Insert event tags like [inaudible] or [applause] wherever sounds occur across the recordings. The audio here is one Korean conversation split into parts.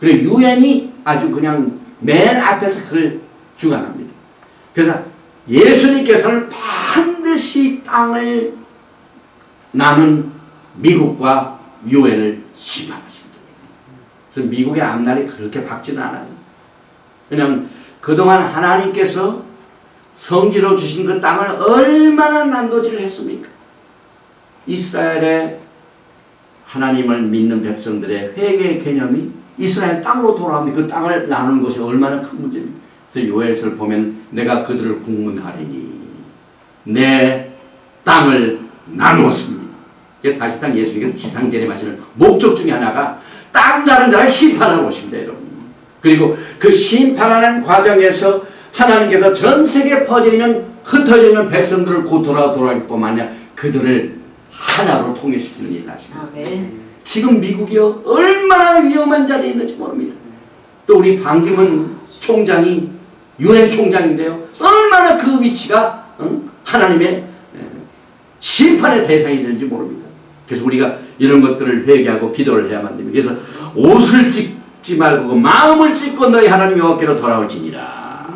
그리고 유엔이 아주 그냥 맨 앞에서 그걸 주관합니다. 그래서 예수님께서는 반드시 땅을 나눈 미국과 유엔을 심판하십니다. 그래서 미국의 앞날이 그렇게 밝지는 않아요. 왜냐하면 그동안 하나님께서 성지로 주신 그 땅을 얼마나 난도질을 했습니까? 이스라엘의 하나님을 믿는 백성들의 회개의 개념이 이스라엘 땅으로 돌아옵니다. 그 땅을 나누는 것이 얼마나 큰 문제입니까? 그래서 요엘서를 보면 내가 그들을 국문하리니 내 땅을 나누었습니다. 사실상 예수님께서 지상 재림하시는 목적 중에 하나가 땅 다른 자를 심판하러 오십니다, 여러분. 그리고 그 심판하는 과정에서 하나님께서 전 세계에 퍼져 있는 흩어져 있는 백성들을 곧 돌아 돌아올 뿐만 아니라 그들을 하나로 통일시키는 일을 하십니다. 아멘. 지금 미국이요 얼마나 위험한 자리에 있는지 모릅니다. 또 우리 방기문 총장이 유엔 총장인데요 얼마나 그 위치가 응? 하나님의 에, 심판의 대상이 되는지 모릅니다. 그래서 우리가 이런 것들을 회개하고 기도를 해야만 됩니다. 그래서 옷을 찢지 말고 그 마음을 찢고 너희 하나님 여호와께로 돌아올지니라.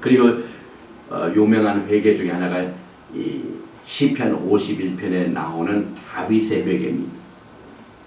그리고 어, 유명한 회개 중에 하나가 이 시편 51편에 나오는 다윗의 회개입니다.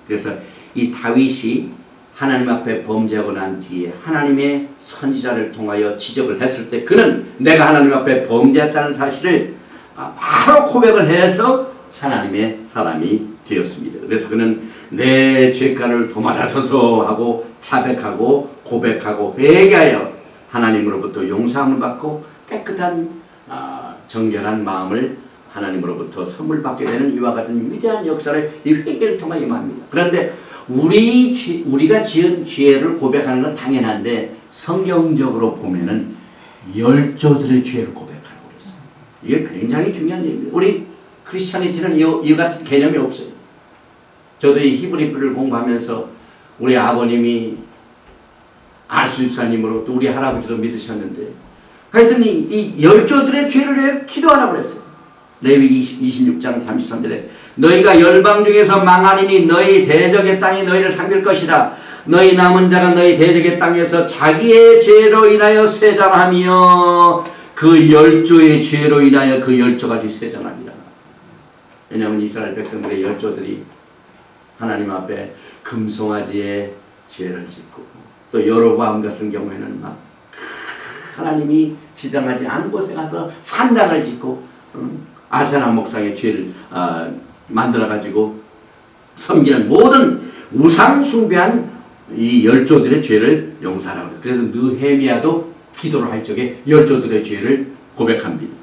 그래서 이 다윗이 하나님 앞에 범죄하고 난 뒤에 하나님의 선지자를 통하여 지적을 했을 때 그는 내가 하나님 앞에 범죄했다는 사실을 아, 바로 고백을 해서 하나님의 사람이 되었습니다. 그래서 그는 내 죄가를 도말하소서 하고 자백하고 고백하고 회개하여 하나님으로부터 용서함을 받고 깨끗한 아, 정결한 마음을 하나님으로부터 선물 받게 되는 이와 같은 위대한 역사를 이 회개를 통해 임합니다. 그런데 우리 죄- 우리가 지은 죄를 고백하는 건 당연한데 성경적으로 보면은 열조들의 죄를 고백하라고 그랬어요. 이게 굉장히 중요한 일입니다. 우리 크리스찬이티는 이, 이 같은 개념이 없어요. 저도 이 히브리프를 공부하면서 우리 아버님이 알수입사님으로 또 우리 할아버지도 믿으셨는데 하여튼 이, 이 열조들의 죄를 위해 기도하라고 그랬어요. 레위 20, 26장 33절에 너희가 열방 중에서 망하리니 너희 대적의 땅이 너희를 삼킬 것이라 너희 남은 자가 너희 대적의 땅에서 자기의 죄로 인하여 쇠잔하며 그 열조의 죄로 인하여 그 열조가 쇠잔합니다. 왜냐하면 이스라엘 백성들의 열조들이 하나님 앞에 금송아지의 죄를 짓고 또 여로보암 같은 경우에는 막 하나님이 지정하지 않은 곳에 가서 산당을 짓고 음, 아세라 목상의 죄를 어, 만들어 가지고 섬기는 모든 우상 숭배한 이 열조들의 죄를 용서하라고 그래서 그래서 느헤미야도 기도를 할 적에 열조들의 죄를 고백합니다.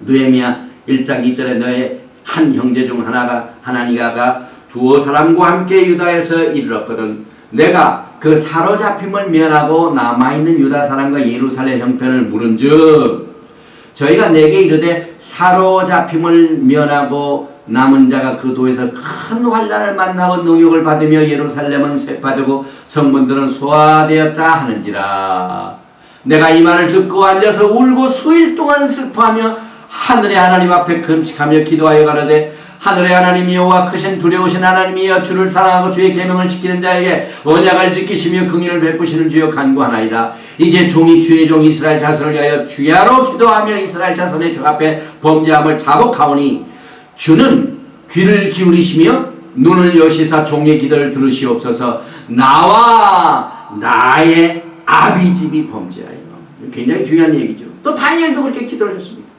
느헤미야 1장 2절에 너의 한 형제 중 하나가 하나니가가 두어 사람과 함께 유다에서 이르렀거든 내가 그 사로잡힘을 면하고 남아있는 유다 사람과 예루살렘 형편을 물은즉 저희가 내게 이르되 사로잡힘을 면하고 남은 자가 그 도에서 큰 환란을 만나고 능욕을 받으며 예루살렘은 쇠파되고 성문들은 소화되었다 하는지라. 내가 이 말을 듣고 앉아서 울고 수일 동안 슬퍼하며 하늘의 하나님 앞에 금식하며 기도하여 가로되 하늘의 하나님 여호와 크신 두려우신 하나님이여 주를 사랑하고 주의 계명을 지키는 자에게 언약을 지키시며 긍휼을 베푸시는 주여 간구하나이다. 이제 종이 주의 종 이스라엘 자손을 위하여 주야로 기도하며 이스라엘 자손의 주 앞에 범죄함을 자복하오니 주는 귀를 기울이시며 눈을 여시사 종의 기도를 들으시옵소서 나와 나의 아비 집이 범죄하여 굉장히 중요한 얘기죠. 또 다니엘도 그렇게 기도를 했습니다.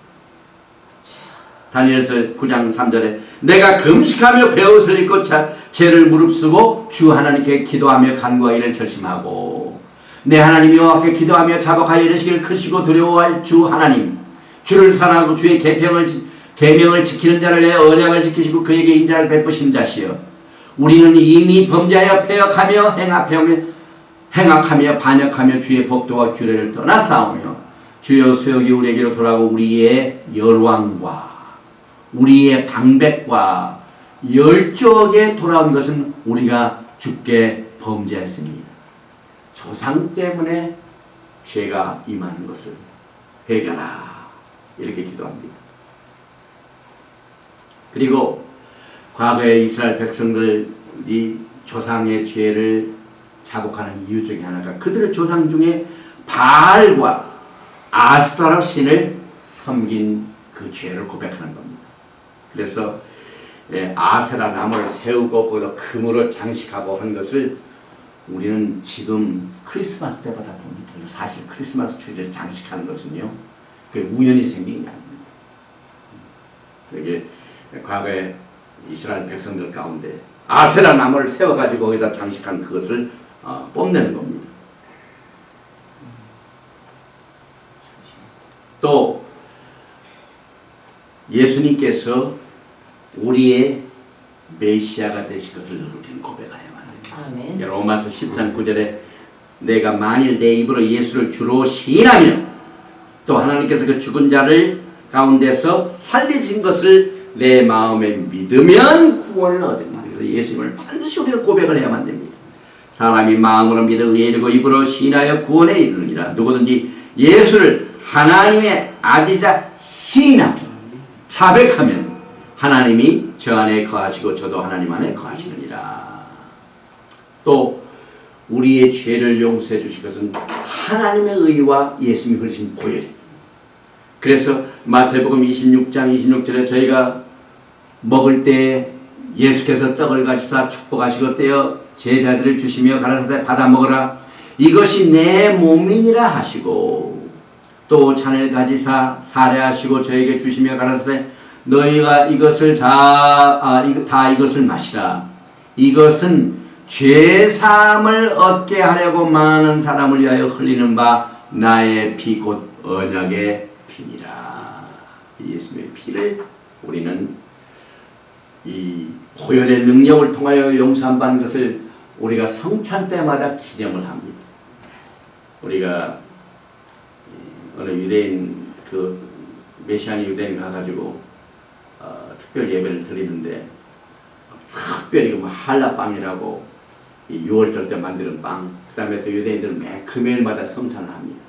다니엘서 9장 3절에 내가 금식하며 배옷을 입고 자, 죄를 무릅쓰고 주 하나님께 기도하며 간구하기를 결심하고 내 하나님 여호와께 기도하며 자복하여 이르시기를 크시고 두려워할 주 하나님 주를 사랑하고 주의 계명을 지- 계명을 지키는 자를 내 언약을 지키시고 그에게 인자를 베푸신 자시여 우리는 이미 범죄하여 폐역하며 행악하며 행악하며 반역하며 주의 법도와 규례를 떠나 싸우며 주여 수역이 우리에게로 돌아오고 우리의 열왕과 우리의 방백과 열조에게 돌아온 것은 우리가 죽게 범죄했습니다. 조상 때문에 죄가 임하는 것을 해결하라 이렇게 기도합니다. 그리고 과거에 이스라엘 백성들 이 조상의 죄를 자복하는 이유 중에 하나가 그들의 조상 중에 바알과 아스타라 신을 섬긴 그 죄를 고백하는 겁니다. 그래서 예, 아세라 나무를 세우고 거기다 금으로 장식하고 한 것을 우리는 지금 크리스마스 때마다 봅니다. 사실 크리스마스 트리를 장식하는 것은요, 그 우연히 생긴 게 아닙니다. 그게 과거에 이스라엘 백성들 가운데 아세라 나무를 세워가지고 거기다 장식한 그것을 어, 뽐내는 겁니다. 또 예수님께서 우리의 메시아가 되실 것을 우리는 고백하야만 합니다. 아멘. 로마서 10장 9절에 내가 만일 내 입으로 예수를 주로 시인하면 또 하나님께서 그 죽은 자를 가운데서 살리신 것을 내 마음에 믿으면 구원을 얻으리라. 그래서 예수님을 반드시 우리가 고백을 해야만 됩니다. 사람이 마음으로 믿어 의에 이르고 입으로 시인하여 구원에 이르느니라. 누구든지 예수를 하나님의 아들이라 시인하고 자백하면 하나님이 저 안에 거하시고 저도 하나님 안에 거하시느니라. 또 우리의 죄를 용서해 주실 것은 하나님의 의와 예수님이 흘리신 보혈입니다. 그래서 마태복음 26장 26절에 저희가 먹을 때 예수께서 떡을 가지사 축복하시고 떼어 제자들을 주시며 가라사대 받아 먹으라 이것이 내 몸이니라 하시고 또 잔을 가지사 사례하시고 저에게 주시며 가라사대 너희가 이것을 다, 아, 다 이것을 마시라 이것은 죄 사함을 얻게 하려고 많은 사람을 위하여 흘리는 바 나의 피 곧 언약의 피니라 예수님의 피를 우리는 이 보혈의 능력을 통하여 용서한 받는 것을 우리가 성찬 때마다 기념을 합니다. 우리가 어느 유대인 그 메시아니 유대인 가가지고 어, 특별 예배를 드리는데 특별히 그 한라빵이라고 이 6월절 때 만드는 빵, 그 다음에 또 유대인들은 매 금요일마다 성찬을 합니다.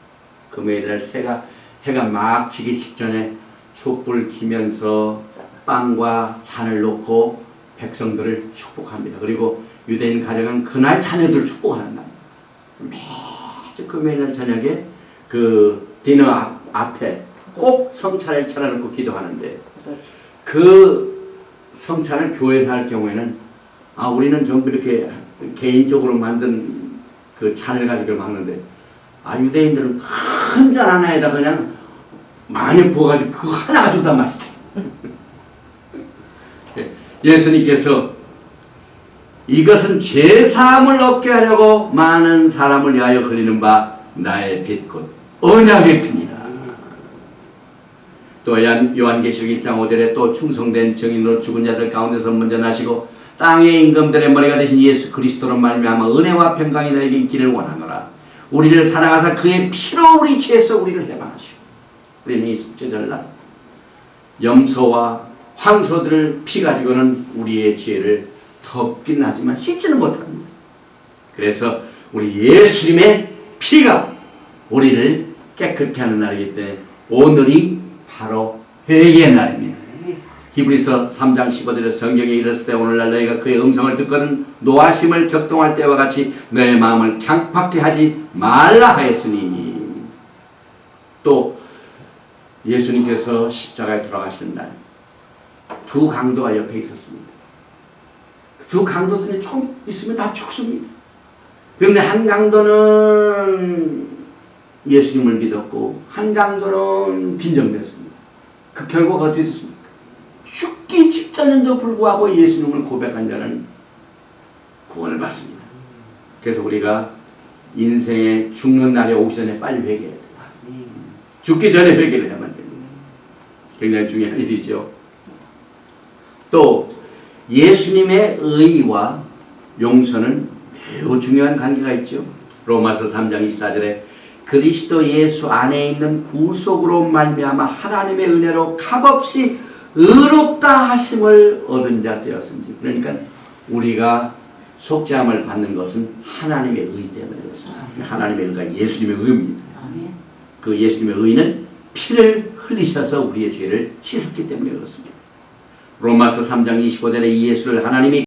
금요일날 새가 해가 막 지기 직전에 촛불 키면서 빵과 잔을 놓고 백성들을 축복합니다. 그리고 유대인 가정은 그날 자녀들 축복하는 날. 매주 금요일 저녁에 그 디너 앞, 앞에 꼭 성찬을 차려놓고 기도하는데 그 성찬을 교회에서 할 경우에는 아 우리는 전부 이렇게 개인적으로 만든 그 잔을 가지고 먹는데 아 유대인들은 큰 잔 하나에다 그냥 많이 부어가지고 그거 하나 가지고 다 마시대. [laughs] 예수님께서 이것은 죄 사함을 얻게 하려고 많은 사람을 위하여 흘리는 바 나의 빛곧 언약의 피니라. 또 요한- 요한계시록 1장 5절에 또 충성된 증인으로 죽은 자들 가운데서 먼저 나시고 땅의 임금들의 머리가 되신 예수 그리스도로 말미암아 은혜와 평강이 너에게 있기를 원하노라. 우리를 사랑하사 그의 피로 우리 죄에서 우리를 해방하시고 우리는 이 숙제절날 염소와 황소들을 피 가지고는 우리의 죄를 덮긴 하지만 씻지는 못합니다. 그래서 우리 예수님의 피가 우리를 깨끗게 하는 날이기 때문에 오늘이 바로 회개의 날입니다. 히브리서 3장 15절에 성경에 이르렀을 때 오늘날 너희가 그의 음성을 듣거든 노하심을 격동할 때와 같이 너의 마음을 강팍게 하지 말라 하였으니 또 예수님께서 십자가에 돌아가시는 날 두 강도가 옆에 있었습니다. 두 강도들이 좀 있으면 다 죽습니다. 그런데 한 강도는 예수님을 믿었고 한 강도는 빈정됐습니다. 그 결과가 어떻게 됐습니까? 죽기 직전인데도 불구하고 예수님을 고백한 자는 구원을 받습니다. 그래서 우리가 인생의 죽는 날이 오기 전에 빨리 회개해야 돼요. 죽기 전에 회개를 해야만 됩니다. 굉장히 중요한 일이죠. 또 예수님의 의와 용서는 매우 중요한 관계가 있죠. 로마서 3장 24절에 그리스도 예수 안에 있는 구속으로 말미암아 하나님의 은혜로 값없이 의롭다 하심을 얻은 자 되었습니다. 그러니까 우리가 속죄함을 받는 것은 하나님의 의 때문에 그렇습니다. 하나님의 의가 예수님의 의입니다. 그 예수님의 의는 피를 흘리셔서 우리의 죄를 씻었기 때문에 그렇습니다. 로마서 3장 25절에 이 예수를 하나님이